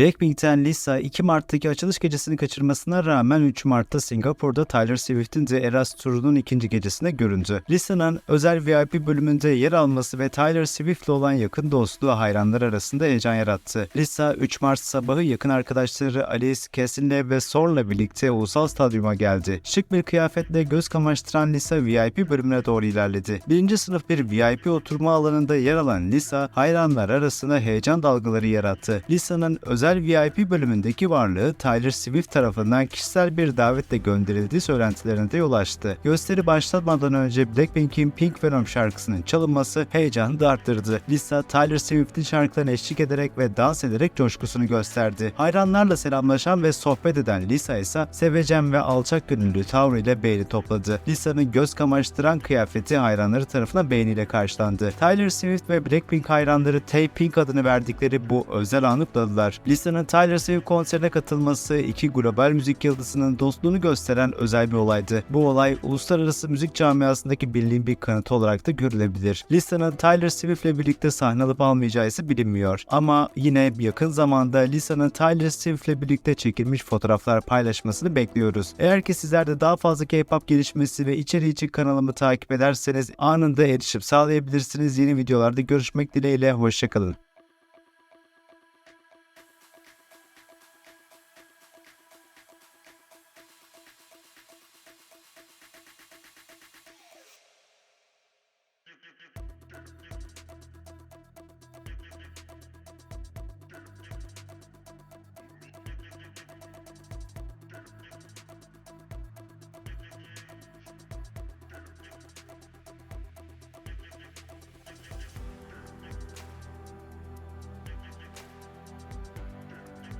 Blackpink'ten Lisa 2 Mart'taki açılış gecesini kaçırmasına rağmen 3 Mart'ta Singapur'da Taylor Swift'in The Eras Tour'unun ikinci gecesinde göründü. Lisa'nın özel VIP bölümünde yer alması ve Taylor Swift'le olan yakın dostluğu hayranlar arasında heyecan yarattı. Lisa 3 Mart sabahı yakın arkadaşları Alice, Cassie'le ve Sor'la birlikte ulusal stadyuma geldi. Şık bir kıyafetle göz kamaştıran Lisa VIP bölümüne doğru ilerledi. Birinci sınıf bir VIP oturma alanında yer alan Lisa hayranlar arasında heyecan dalgaları yarattı. Lisa'nın özel VIP bölümündeki varlığı Taylor Swift tarafından kişisel bir davetle gönderildiği söylentilerine de yol açtı. Gösteri başlamadan önce Blackpink'in Pink Venom şarkısının çalınması heyecanı da arttırdı. Lisa, Taylor Swift'in şarkılarına eşlik ederek ve dans ederek coşkusunu gösterdi. Hayranlarla selamlaşan ve sohbet eden Lisa ise sevecen ve alçak gönüllü tavrıyla beğeni topladı. Lisa'nın göz kamaştıran kıyafeti hayranları tarafından beğeniyle karşılandı. Taylor Swift ve Blackpink hayranları Tay Pink adını verdikleri bu özel anı kutladılar. Lisa'nın Taylor Swift konserine katılması iki global müzik yıldızının dostluğunu gösteren özel bir olaydı. Bu olay uluslararası müzik camiasındaki birliğin bir kanıtı olarak da görülebilir. Lisa'nın Taylor Swift ile birlikte sahne alıp almayacağı ise bilinmiyor. Ama yine yakın zamanda Lisa'nın Taylor Swift ile birlikte çekilmiş fotoğraflar paylaşmasını bekliyoruz. Eğer ki sizler de daha fazla K-pop gelişmesi ve içeriği için kanalımı takip ederseniz anında erişim sağlayabilirsiniz. Yeni videolarda görüşmek dileğiyle. Hoşçakalın.